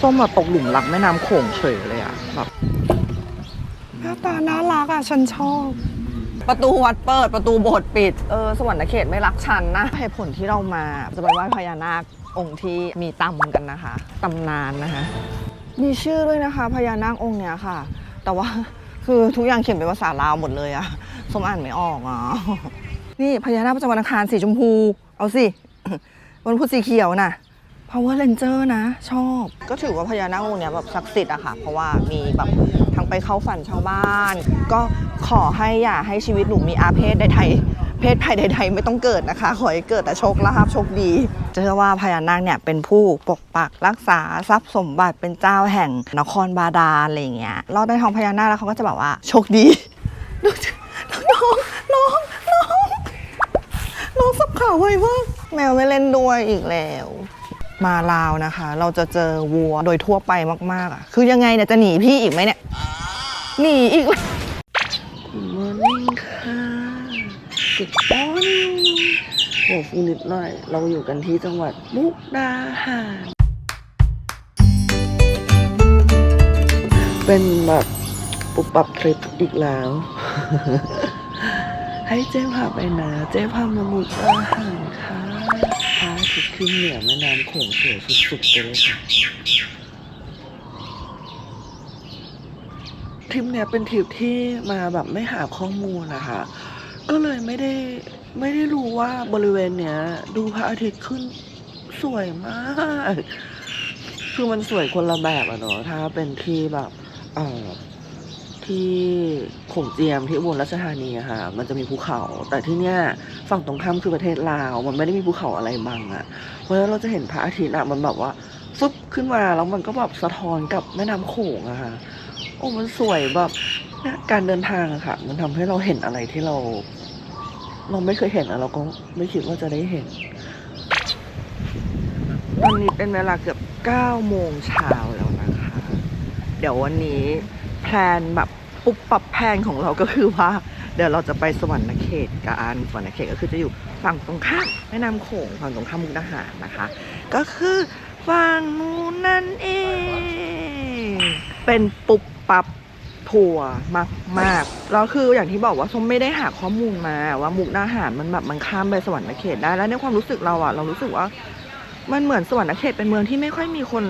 ส้มมาตกหลุมรักแม่น้ำโขงเฉยเลยอะแบบหน้าตาน่ารักอะฉันชอบ ประตูวัดเปิดประตูโบสถ์ปิด เออสวรรค์เขตไม่รักฉันนะเหตุผลที่เรามาจะไปไหว้พญานาคองค์ที่มีตำกันนะคะตำนานนะคะ มีชื่อด้วยนะคะพญานาคองค์เนี้ยค่ะ แต่ว่าคือทุกอย่างเขียนเป็นภาษาลาวหมดเลยอะสมอ่านไม่ออกอะนี่พญานาคประจำวันอังคารสีชมพู เอาสิวันพุธสีเขียวน่ะ Power Ranger นะ ชอบ ก็ถือว่าพญานาคองค์เนี้ยแบบศักดิ์สิทธิ์อะค่ะ เพราะว่ามีแบบทั้งไปเข้าฝันชาวบ้าน ก็ขอให้อย่าให้ชีวิตหนูมีอาเพศใดๆเพศภัยใดๆไม่ต้องเกิดนะคะ ขอให้เกิดแต่โชคลาภโชคดีเชื่อว่าพญานาคเนี่ยเป็นผู้ปกปักรักษาทรัพย์สมบัติเป็นเจ้าแห่งนครบาดาลอะไรอย่างเงี้ยรอดในท้องพญานาคแล้วเขาก็จะแบบว่าโชคดีดูน้องน้องน้องน้องสับขาไวมากแมวไม่เล่นด้วยอีกแล้ว มาลาวนะคะ เราจะเจอวัวโดยทั่วไปมากๆอะ คือยังไงเนี่ยจะหนีพี่อีกไหมเนี่ย หนีอีกมอร์นิ่งค่ะกุดมอร์นิ่งโอ้ฟูนิดหน่อย เราอยู่กันที่จังหวัดมุกดาหาร เป็นแบบปุบปับทริปอีกแล้ว ให้เจ๊พาไปนะ เจ๊พามามุกดาหารค่ะ ขึ้นเหนือแม่น้ำโขงสวยสุดๆไปเลยค่ะทริปเนี้ยเป็นทริปที่มาแบบไม่หาข้อมูลนะคะ ก็เลยไม่ได้ไม่ได้รู้ว่าบริเวณเนี้ย ดูพระอาทิตย์ขึ้นสวยมาก คือมันสวยคนละแบบอะเนาะถ้าเป็นที่แบบ เอ่อ ที่โขงเจียมที่อุบลราชธานีอะค่ะ มันจะมีภูเขา แต่ที่เนี้ยฝั่งตรงข้ามคือประเทศลาว มันไม่ได้มีภูเขาอะไรบังอะเพราะฉะนั้นเราจะเห็นพระอาทิตย์อะมันแบบว่าฟึบขึ้นมาแล้วมันก็แบบสะท้อนกับแม่น้ำโขงอะค่ะ โอ้มันสวยแบบนี่ยการเดินทางอะค่ะ มันทำให้เราเห็นอะไรที่เรา เราไม่เคยเห็นอะเราก็ไม่คิดว่าจะได้เห็นตอนนี้เป็นเวลาเกือบ9โมงเช้าแล้วนะคะ เดี๋ยววันนี้แพลนแบบ ปุบปับแพลนของเราก็คือว่า เดี๋ยวเราจะไปสวรรค์เขตกันสวรรค์เขตก็คือจะอยู่ฝั่งตรงข้ามแม่น้ำโขงฝั่งตรงข้ามมุกดาหารนะคะ ก็คือฝั่งนู้นนั่นเอง เป็นปุบปับทัวร์มากมากๆแล้วคืออย่างที่บอกว่าส้มไม่ได้หาข้อมูลมาว่ามุกดาหารมันแบบมันข้ามไปสวรรค์เขตได้แล้วในความรู้สึกเราอะเรารู้สึกว่า มันเหมือนสวรรค์เขตเป็นเมืองที่ไม่ค่อยมีคน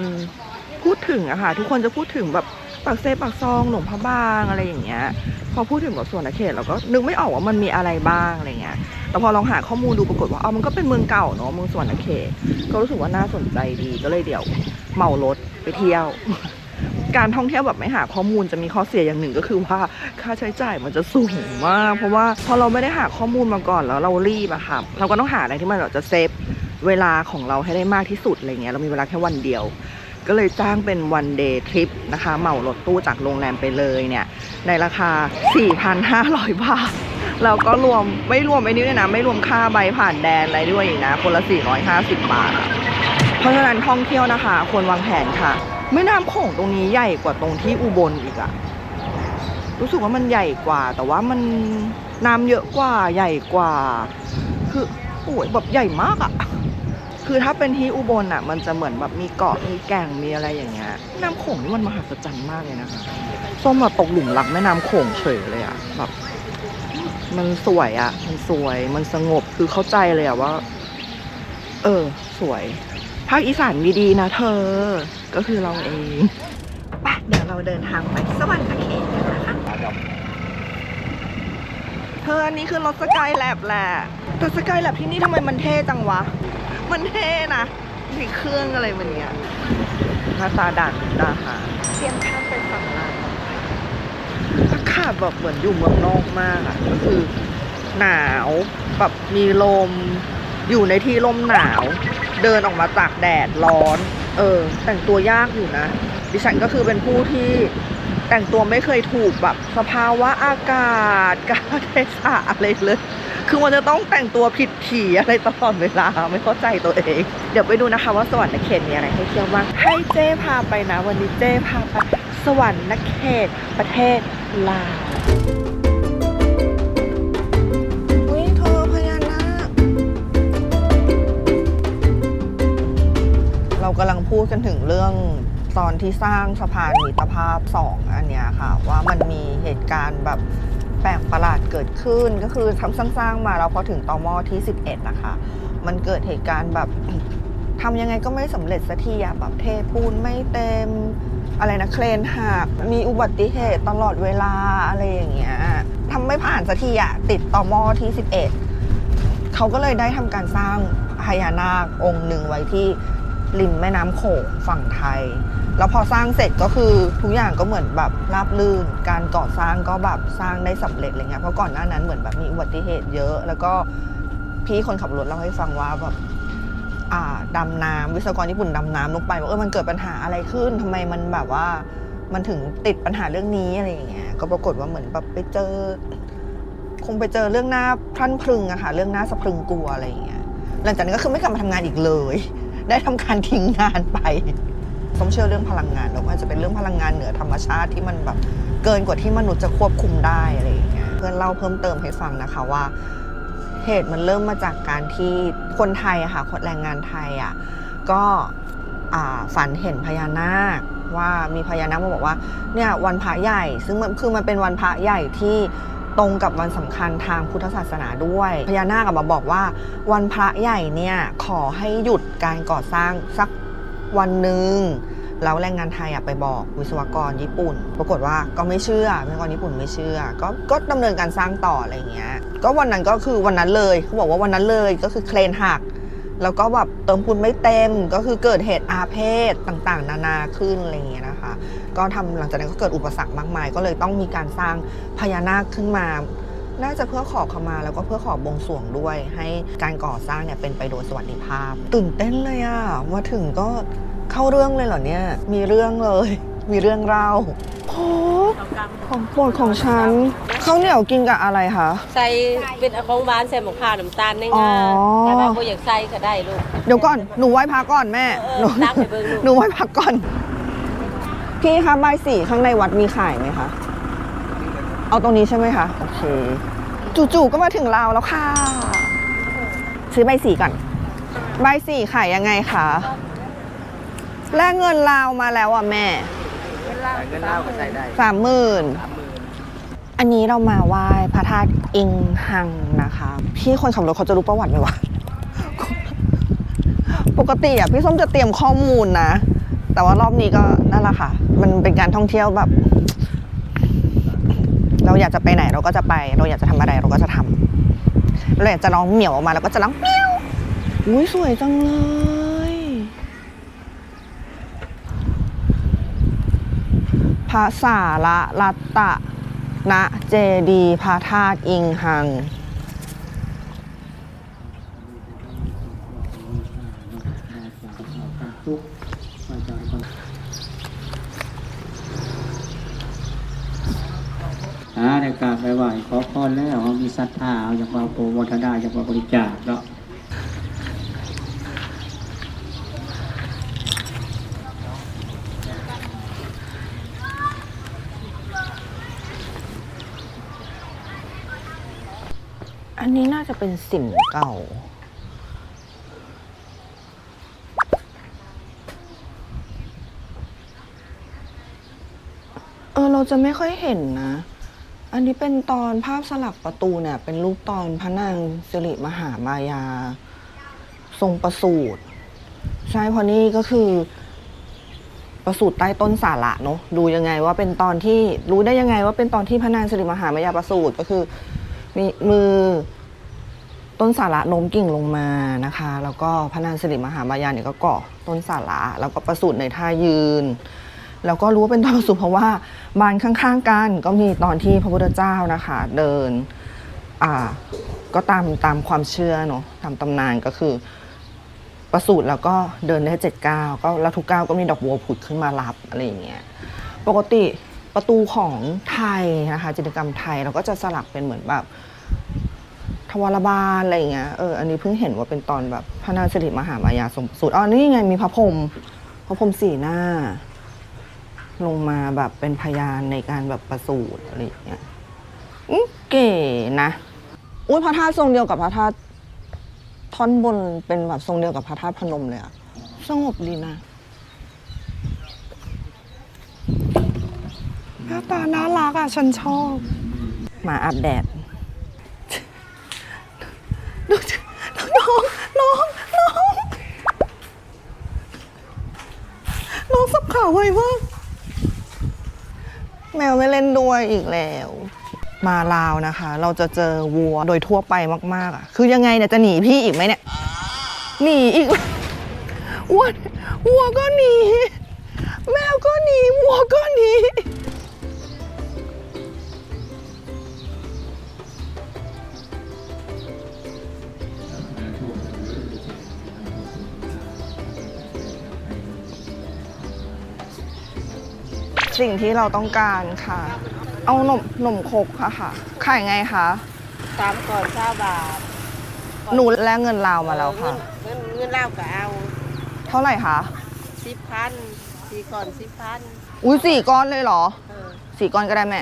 พูดถึงอะค่ะทุกคนจะพูดถึงแบบ ปากเซปากซองหลวงพระบางอะไรอย่างเงี้ย พอพูดถึงแบบสวรรค์เขตเราก็นึกไม่ออกว่ามันมีอะไรบ้างอะไรเงี้ยแต่พอลองหาข้อมูลดูปรากฏว่าอ๋อมันก็เป็นเมืองเก่าเนาะเมืองสวรรค์เขต ก็รู้สึกว่าน่าสนใจดีก็เลยเดี๋ยวเหมารถไปเที่ยว การท่องเที่ยวแบบไม่หาข้อมูลจะมีข้อเสียอย่างหนึ่งก็คือว่าค่าใช้จ่ายมันจะสูงมาก เพราะว่าพอเราไม่ได้หาข้อมูลมาก่อนแล้วเรารีบอะค่ะเราก็ต้องหาอะไรที่มันจะเซฟเวลาของเราให้ได้มากที่สุดอะไรเงี้ยเรามีเวลาแค่วันเดียว ก็เลยจ้างเป็นวันเดย์ทริปนะคะ เหมารถตู้จากโรงแรมไปเลยเนี่ย ในราคา 4,500 บาท แล้วก็รวมไม่รวมไอ้นี่ด้วยนะ ไม่รวมค่าใบผ่านแดนอะไรด้วยอีกนะ คนละ 450 บาท เพราะฉะนั้นท่องเที่ยวนะคะ ควรวางแผนค่ะแม่น้ำโขงตรงนี้ใหญ่กว่าตรงที่อุบลอีกอะรู้สึกว่ามันใหญ่กว่า แต่ว่ามันน้ำเยอะกว่าใหญ่กว่า คือโอ้ยแบบใหญ่มากอะ คือถ้าเป็นที่อุบลอะ มันจะเหมือนแบบมีเกาะมีแก่งมีอะไรอย่างเงี้ยน้ำโขงนี่มันมหัศจรรย์มากเลยนะคะส้มมาตกหลุมรักแม่น้ำโขงเฉยเลยอะแบบมันสวยอะ มันสวยมันสงบคือเข้าใจเลยอะว่า เออ สวยภาคอีสานมีดีนะเธอ ก็คือเราเองไปเดี๋ยวเราเดินทางไปสวรรค์เขตกันนะคะเธออันนี้คือรถสกายแลบแหละแต่สกายแลบที่นี่ทำไมมันเท่จังวะ มันเท่นะมีเครื่องอะไรมันเนี้ยหน้าตาด่านดาหารเทียมข้ามไปฝั่งลาวอากาศแบบเหมือนอยู่เมืองนอกมากอะก็คือหนาวแบบมีลม อยู่ในที่ลมหนาว เดินออกมาจากแดดร้อน เออ แต่งตัวยากอยู่นะ ดิฉันก็คือเป็นผู้ที่ แต่งตัวไม่เคยถูกแบบสภาวะอากาศกาลเทศะอะไรเลย คือมันจะต้องแต่งตัวผิดผีอะไรตลอดเวลาไม่เข้าใจตัวเอง เดี๋ยวไปดูนะคะว่าสวรรค์เขตมีอะไรให้เที่ยวบ้างให้เจ้พาไปนะ วันนี้เจ้พาไปสวรรค์เขตประเทศลาวอุ้ยเธอพญานาคเรากำลังพูดกันถึงเรื่อง ตอนที่สร้างสะพานมิตรภาพสองอันเนี้ยค่ะ ว่ามันมีเหตุการณ์แบบแปลกประหลาดเกิดขึ้นก็คือทำสร้างๆมาแล้วพอถึงตอมอที่ 11 นะคะ มันเกิดเหตุการณ์แบบทำยังไงก็ไม่สำเร็จสักทีอะแบบเทปูนไม่เต็มอะไรนะเครนหักมีอุบัติเหตุตลอดเวลาอะไรอย่างเงี้ยทำไม่ผ่านสักทีอะติดต่อมอที่ 11 เขาก็เลยได้ทำการสร้างพญานาคองค์หนึ่งไว้ที่ริมแม่น้ำโขงฝั่งไทย แล้วพอสร้างเสร็จก็คือทุกอย่างก็เหมือนแบบราบลื่น การก่อสร้างก็แบบสร้างได้สำเร็จอะไรเงี้ยเพราะก่อนหน้านั้นเหมือนแบบมีอุบัติเหตุเยอะ แล้วก็พี่คนขับรถเล่าให้ฟังว่าแบบอ่าดำน้ำวิศวกรญี่ปุ่นดำน้ำลงไปว่าเออมันเกิดปัญหาอะไรขึ้นทำไมมันแบบว่า มันถึงติดปัญหาเรื่องนี้อะไรอย่างเงี้ยก็ปรากฏว่าเหมือนแบบไปเจอ คงไปเจอเรื่องหน้าพรั่นพรึงอะค่ะเรื่องหน้าสะพรึงกลัวอะไรอย่างเงี้ยหลังจากนั้นก็คือไม่กลับมาทำงานอีกเลย ได้ทำการทิ้งงานไป ต้องเชื่อเรื่องพลังงานแล้วมันจะเป็นเรื่องพลังงานเหนือธรรมชาติที่มันแบบเกินกว่าที่มนุษย์จะควบคุมได้อะไรอย่างเงี้ยเพื่อนเล่าเพิ่มเติมให้ฟังนะคะว่า เหตุมันเริ่มมาจากการที่คนไทยอะค่ะคนแรงงานไทยอะก็ฝันเห็นพญานาคว่ามีพญานาคมาบอกว่าเนี่ยวันพระใหญ่ ซึ่งมันคือมันเป็นวันพระใหญ่ที่ตรงกับวันสำคัญทางพุทธศาสนาด้วย พญานาคมาบอกว่า วันพระใหญ่เนี่ยขอให้หยุดการก่อสร้างสัก วันหนึ่งแล้วแรงงานไทยอะไปบอกวิศวกรญี่ปุ่น ปรากฏว่าก็ไม่เชื่อวิศวกรญี่ปุ่นไม่เชื่อ ก็ก็ดำเนินการสร้างต่ออะไรอย่างเงี้ย ก็วันนั้นก็คือวันนั้นเลยเขาบอกว่าวันนั้นเลยก็คือเครนหัก แล้วก็แบบเติมพูนไม่เต็มก็คือเกิดเหตุอาเพศต่างๆ นานาขึ้นอะไรอย่างเงี้ยนะคะ ก็ทำหลังจากนั้นก็เกิดอุปสรรคมากมาย ก็เลยต้องมีการสร้างพญานาคขึ้นมา น่าจะเพื่อขอขมาแล้วก็เพื่อขอบวงสรวงด้วย ให้การก่อสร้างเนี่ยเป็นไปโดยสวัสดิภาพ ตื่นเต้นเลยอะมาถึงก็เข้าเรื่องเลยเหรอเนี่ย มีเรื่องเลย มีเรื่องเล่าโอ้ของโปรดของฉันข้าวเหนียวกินกับอะไรคะใส่เป็นของหวานใส่หมกข้าวน้ำตาลในอ๋งาอแต่ว่าบ่อยากใส่ก็ได้ลูกเดี๋ยวก่อนหนูไหว้พระก่อนแม่เออหนูตั้งให้เบิ่งลูกหนูไหว้พระก่อน พี่คะใบายสีข้างในวัดมีขายไหมคะ เอาตรงนี้ใช่ไหมคะ โอเค จู่ๆก็มาถึงเราวแล้วค่ะ ซื้อใบสีก่อน ใบสีขายยังไงคะแลกเงินลาวมาแล้วอะแม่เงินเล่าก็ใส่ได้สามหมื่นอันนี้เรามาไหว้พระธาตุอิงหังนะคะ พี่คนขับรถเขาจะรู้ประวัติไหมวะ ปกติอะพี่ส้มจะเตรียมข้อมูลนะ แต่ว่ารอบนี้ก็นั่นแหละค่ะ มันเป็นการท่องเที่ยวแบบ เราอยากจะไปไหนเราก็จะไป เราอยากจะทำอะไรเราก็จะทำเราอยากจะร้องเหมียวออกมาเราก็จะร้องเมียวอุ้ยสวยจังเลยพระสาระรัตตะณเจดีพระธาตุอิงหัง อ่าในการไปไหว้ขอพรแล้วเอามีศรัทธาเอาอยากมาโปรโมทนาอย่ากมาบริจาคเนาะอันนี้น่าจะเป็นสิมเก่า เออ เราจะไม่ค่อยเห็นนะ อันนี้เป็นตอนภาพสลักประตูเนี่ย เป็นรูปตอนพระนางสิริมหามายา ทรงประสูติใช่เพราะนี่ก็คือ ประสูติใต้ต้นสาระเนอะดูยังไงว่าเป็นตอนที่รู้ได้ยังไงว่าเป็นตอนที่พระนางสิริมหามายาประสูติก็คือ มีมือต้นสาระโน้มกิ่งลงมานะคะ แล้วก็พระนางสิริมหามายาเนี่ยก็เกาะต้นสาระแล้วก็ประสูติในท่ายืน แล้วก็รู้ว่าเป็นตอนสูติเพราะว่าบานข้างๆกันก็มีตอนที่พระพุทธเจ้านะคะ เดินอ่าก็ตามตามความเชื่อเนาะตามตำนานก็คือประสูติแล้วก็เดินได้เจ็ดก้าวก็แล้วทุกก้าวก็มีดอกบัวผุดขึ้นมารับอะไรอย่างเงี้ยปกติประตูของไทยนะคะจิตรกรรมไทยเราก็จะสลักเป็นเหมือนแบบทวารบาลอะไรอย่างเงี้ยเอออันนี้เพิ่งเห็นว่าเป็นตอนแบบพระนางสิริมหามายาทรงประสูติอ๋อนี่ไงมีพระพรหมพระพรหมสี่หน้า ลงมาแบบเป็นพยานในการแบบประสูติอะไรอย่างเงี้ยเก๋นะ อุ้ยพระธาตุทรงเดียวกับพระธาตุท่อนบนเป็นแบบทรงเดียวกับพระธาตุพนมเลยอะสงบดีนะหน้าตาน่ารักอะฉันชอบหมาอาบแดดดูสิน้องน้องน้องน้องสับขาไวมาก แมวไม่เล่นด้วยอีกแล้ว มาลาวนะคะ เราจะเจอวัวโดยทั่วไปมากๆอะ คือยังไงเนี่ยจะหนีพี่อีกไหมเนี่ย หนีอีกวัววัวก็หนี แมวก็หนีวัวก็หนี สิ่งที่เราต้องการค่ะ เอาหนมหนมครกค่ะค่ะ ขายไงคะตามก่อนเช้าบาทหนูแลกเงินลาวมาแล้วค่ะ เงินเงินเล่าก็เอาเท่าไหร่คะสิบพันสี่ก่อนสิบพันอุ้ยสี่ก้อนเลยเหรอเออสี่ก้อนก็ได้แม่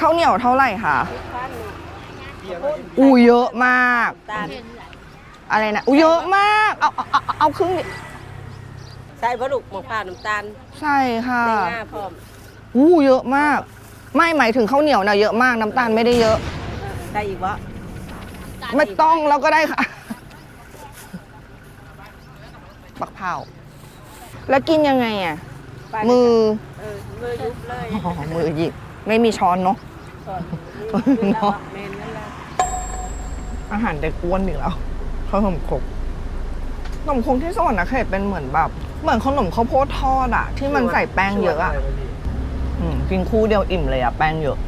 ข้าวเหนียวเท่าไหร่คะสิบพันอู้เยอะมาก ตาลอะไรนะอู้เยอะมาก เอาเอาเอาเอาครึ่งเดียว ใส่บะลุกมะพร้าวน้ำตาลใช่ค่ะในง่าพร้อมอู้เยอะมาก ไม่หมายถึงข้าวเหนียวนะเยอะมากน้ำตาลไม่ได้เยอะ ได้อีกวะไม่ต้องแล้วก็ได้ค่ะ ปักเผาแล้วกินยังไงอะไปมือเออมือยุบเลยอ๋อมือหยิบไม่มีช้อนเนาะก่อนมือแล้วอะเมนนั่นแหละอาหารเด็กอ้วนอีกแล้วข้าวหนมครกขนมครกที่สวรรค์นะเขตเป็นเหมือนแบบ เหมือนขนมข้าวโพดทอดอะที่มันใส่แป้งเยอะอะอืมกินคู่เดียวอิ่มเลยอะแป้งเยอะ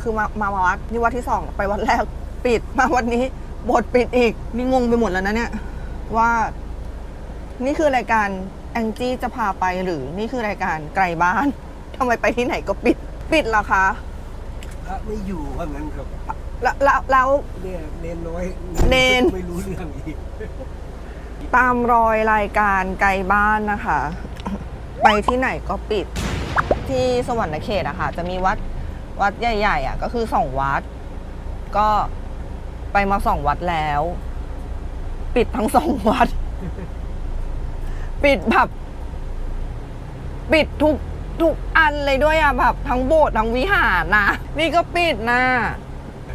คือมามาวัดนี่วัดที่สองไปวัดแรกปิดมาวัดนี้บทปิดอีกนี่งงไปหมดแล้วนะเนี่ย ว่า นี่คือรายการแองจี้จะพาไปหรือนี่คือรายการไกลบ้านทำไมไปที่ไหนก็ปิด ปิดเหรอคะ พระไม่อยู่ว่างั้นครับ แล้วแล้วแล้วเนี่ยเนนน้อยเนนไม่รู้เรื่องอีก ตามรอยรายการไกลบ้านนะคะ ไปที่ไหนก็ปิด ที่สวรรค์เขตอะค่ะ จะมีวัดวัดใหญ่ ๆอะก็คือสองวัด ก็ไปมาสองวัดแล้ว ปิดทั้งสองวัด ปิดแบบปิดทุกทุกอันเลยด้วยอะแบบทั้งโบสถ์ทั้งวิหารนะ นี่ก็ปิดนะ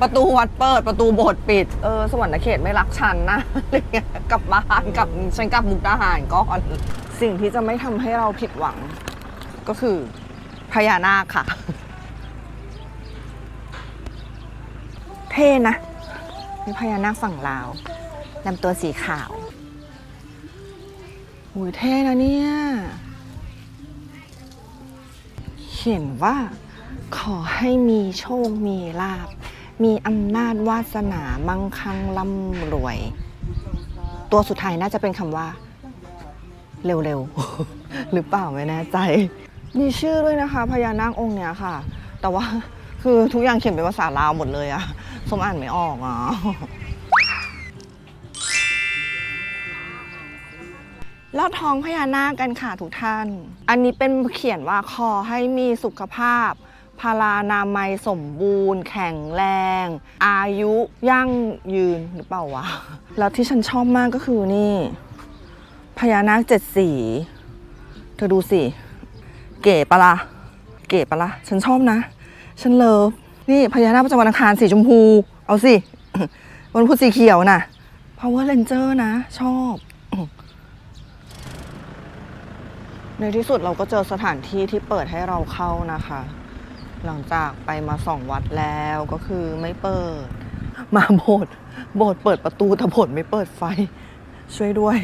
ประตูวัดเปิดประตูโบสถ์ปิด เออ สวรรค์เขตไม่รักฉันนะอะไรเงี้ยกลับบ้านกลับฉันกลับมุกดาหารก่อนสิ่งที่จะไม่ทำให้เราผิดหวัง ก็คือพญานาคค่ะ เท่นะมีพญานาคฝั่งลาวลำตัวสีขาวหูยเท่นะเนี่ย เขียนว่าขอให้มีโชค มีลาบ มีอำนาจวาสนามั่งคั่งร่ำรวย ตัวสุดท้ายน่าจะเป็นคำว่า เร็วๆ หรือเปล่าไม่แน่ใจ มีชื่อด้วยนะคะพญานาคองค์เนี้ยค่ะ แต่ว่าคือทุกอย่างเขียนเป็นภาษาลาวหมดเลยอะสมอ่านไม่ออกอะลอดท้องพญานาคกันค่ะทุกท่าน อันนี้เป็นเขียนว่าขอให้มีสุขภาพ พารานามัยสมบูรณ์ แข็งแรง อายุยั่งยืนหรือเปล่าวะ แล้วที่ฉันชอบมากก็คือนี่ พญานาคเจ็ดสี เธอดูสิ เก๋ปะละ่ะเก๋ปะละ่ะฉันชอบนะ ฉันเลิฟนี่พญานาคประจำวันอังคารสีชมพู เอาสิ วันพุธสีเขียวน่ะ Power Ranger นะ ชอบ ในที่สุดเราก็เจอสถานที่ที่เปิดให้เราเข้านะคะ หลังจากไปมาสองวัดแล้วก็คือไม่เปิด มาโบสถ์โบสถ์เปิดประตูแต่โบสถ์ไม่เปิดไฟ ช่วยด้วย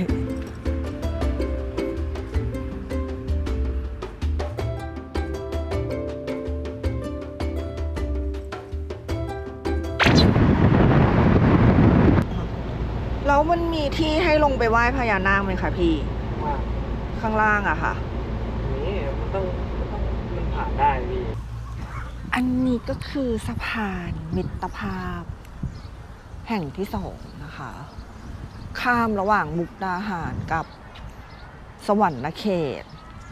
แล้วมันมีที่ให้ลงไปไหว้พญานาคไหมคะพี่ว่าข้างล่างอะค่ะ นี่มันต้องมันต้องมันผ่านได้พี่ อันนี้ก็คือสะพานมิตรภาพ แห่งที่สองนะคะ ข้ามระหว่างมุกดาหารกับสวรรค์เขต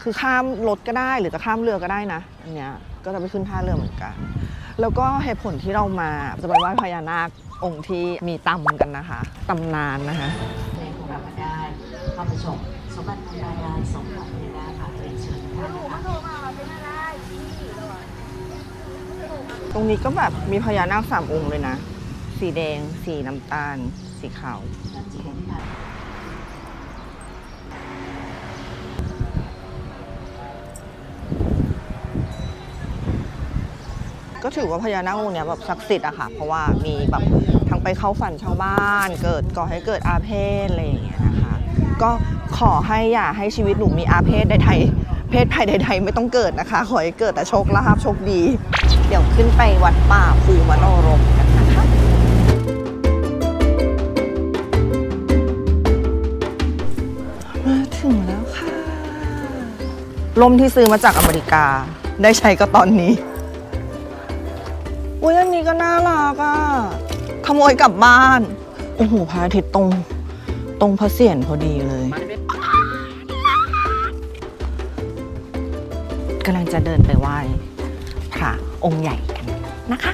คือข้ามรถก็ได้หรือจะข้ามเรือก็ได้นะ อันเนี้ยก็จะไปขึ้นท่าเรือเหมือนกัน แล้วก็เหตุผลที่เรามาจะไปไหว้พญานาคองค์ที่มีตำกันนะคะตำนานนะคะเพลงของเราได้เข้าไปชมสมบัติธรรมดาสมบัติไม่ได้ค่ะเรียนเชิญท่านนะคะ ตรงนี้ก็แบบมีพญานาคสามองค์เลยนะ สีแดง สีน้ำตาล สีขาว ก็ถือว่าพญานาคองค์เนี้ยแบบศักดิ์สิทธิ์อะค่ะ เพราะว่ามีแบบทั้งไปเข้าฝันชาวบ้าน เกิดก่อให้เกิดอาเพศอะไรอย่างเงี้ยนะคะ ก็ขอให้อย่าให้ชีวิตหนูมีอาเพศใดๆเพศภัยใดๆไม่ต้องเกิดนะคะ ขอให้เกิดแต่โชคลาภโชคดี เดี๋ยวขึ้นไปวัดป่าภูมโนรมกันนะคะมาถึงแล้วค่ะลมที่ซื้อมาจากอเมริกา ได้ใช้ก็ตอนนี้ อุ้ยอันนี้ก็น่ารักอะ ขโมยกลับบ้าน โอ้โหพระอาทิตย์ตรง ตรงพระเศียรพอดีเลยกำลังจะเดินไปไหว้พระ องค์ใหญ่กันนะคะ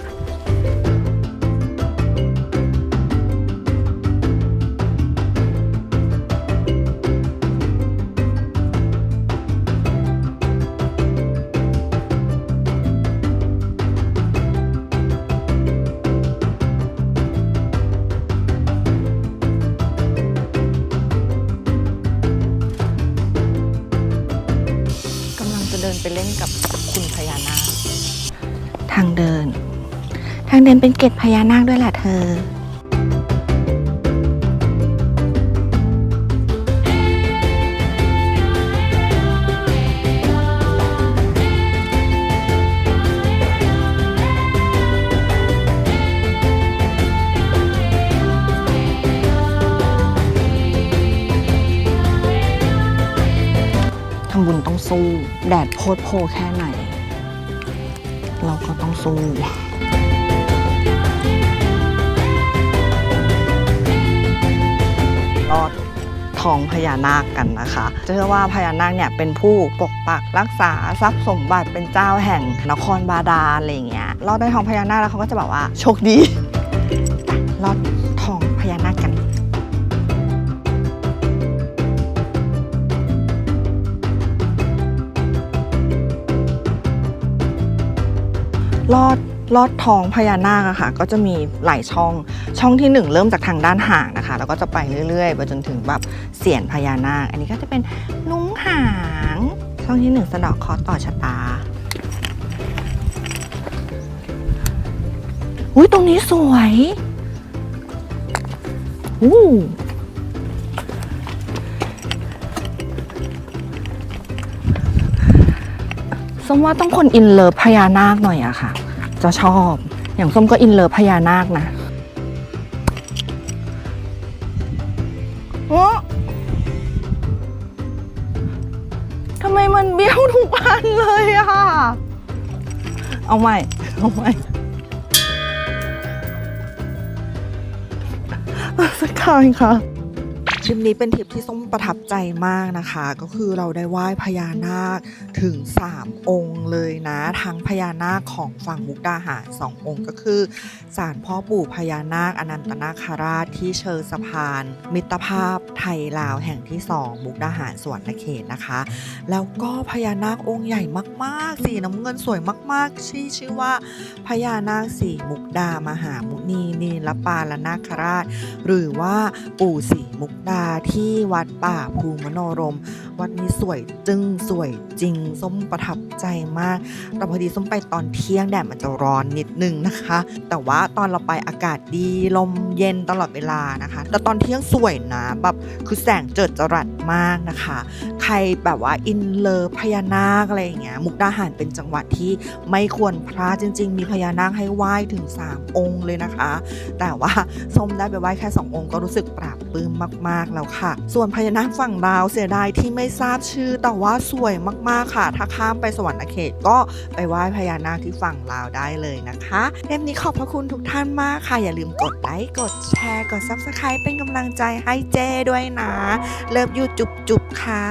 เดินเป็นเกตพญานาคด้วยแหละเธอ ทำบุญต้องสู้ แดดโพดโพแค่ไหน เราก็ต้องสู้ อดท้องพญานาคกันนะคะเชื่อว่าพญานาคเนี่ยเป็นผู้ปกปักรักษาทรัพย์สมบัติเป็นเจ้าแห่งนครบาดาลอะไรอย่างเงี้ยรอดได้ท้องพญานาคแล้วเขาก็จะแบบว่าโชคดีรอดท้องพญานาคกันลอด ลอดท้องพญานาคอะค่ะ ก็จะมีหลายช่อง ช่องที่หนึ่งเริ่มจากทางด้านหางนะคะ แล้วก็จะไปเรื่อยๆไปจนถึงแบบเสียนพญานาค อันนี้ก็จะเป็นนุ้งหาง ช่องที่หนึ่งสะดอกคอต่อชะตาอุ้ยตรงนี้สวยอู้สมว่าต้องคนอินเลิฟพญานาคหน่อยอะค่ะ จะชอบ อย่างส้มก็อินเลิฟพญานาคนะทำไมมันเบี้ยวทุกอันเลยอะเอาใหม่ เอาใหม่สักครั้งค่ะ ทริปนี้เป็นทริปที่ส้มประทับใจมากนะคะ ก็คือเราได้ไหว้พญานาคถึง 3 องค์เลยนะ ทั้งพญานาคของฝั่งมุกดาหาร2องค์ก็คือศาลพ่อปู่พญานาคอนันตนาคราชที่เชิงสะพาน มิตรภาพไทยลาวแห่งที่ 2 มุกดาหารสวรรณเขตนะคะ แล้วก็พญานาคองค์ใหญ่มากๆสีน้ำเงินสวยมากๆชื่อชื่อว่าพญานาคสีมุกดามหามุนีนีลปาลนาคราช หรือว่าปู่ศรีมุกดาที่วัดป่าภูมโนรม วัดนี้สวยจึงสวยจริงส้มประทับใจมาก แต่พอดีส้มไปตอนเที่ยงแดดมันจะร้อนนิดนึงนะคะ แต่ว่าตอนเราไปอากาศดีลมเย็นตลอดเวลานะคะ แต่ตอนเที่ยงสวยนะแบบคือแสงเจิดจรัสมากนะคะ ใครแบบว่าอินเลิฟพญานาคอะไรอย่างเงี้ยมุกดาหารเป็นจังหวัดที่ไม่ควรพลาดจริง ๆ มีพญานาคให้ไหว้ถึง 3 องค์เลยนะคะ แต่ว่าส้มได้ไปไหว้แค่ 2 องค์ก็รู้สึกปราบปลื้มมากๆแล้วค่ะ ส่วนพญานาคฝั่งลาวเสียดายที่ไม่ทราบชื่อแต่ว่าสวยมากๆค่ะ ถ้าข้ามไปสวรรค์เขตก็ไปไหว้พญานาคที่ฝั่งลาวได้เลยนะคะเทมนี้ขอบพระคุณทุกท่านมากค่ะ อย่าลืมกดไลค์กดแชร์กด s u b สไครป์เป็นกำลังใจให้เจ้ด้วยนะ เลิฟยูจุบๆค่ะ